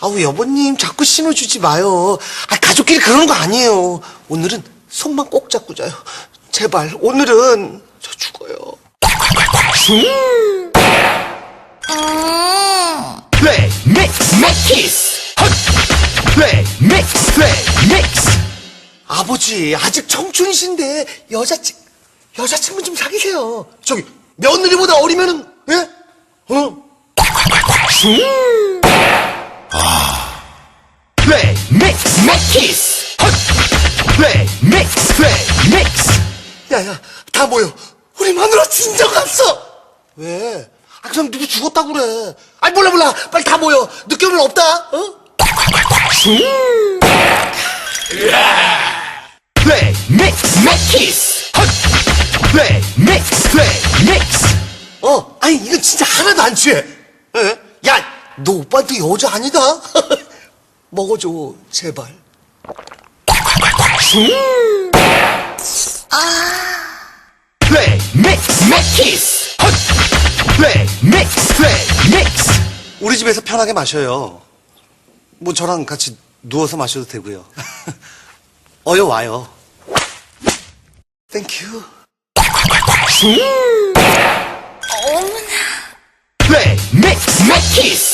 아우 여보님 자꾸 신호 주지 마요. 아 가족끼리 그러는 거 아니에요. 오늘은 손만 꼭 잡고 자요. 제발 오늘은 저 죽어요. mix make kiss 헛 play mix play mix 아버지 아직 청춘이신데 여자친 여자친구 좀 사귀세요. 저기 며느리보다 어리면은? Mix make kiss 헛 play mix play mix 야야 다 모여. 우리 마누라 진정 갔어. 왜? 아 그냥 누구 죽었다고 그래. 아니 몰라 몰라. 빨리 다 모여. 늦게 오면 없다. 어? make kiss 헛 play mix play mix 어, 아니 이건 진짜 하나도 안 취해. 너 오빠한테 여자 아니다. 먹어줘, 제발. play mix make kiss 헛 play mix play mix 우리 집에서 편하게 마셔요. 뭐 저랑 같이 누워서 마셔도 되고요. 어여 와요. 땡큐. play mix make kiss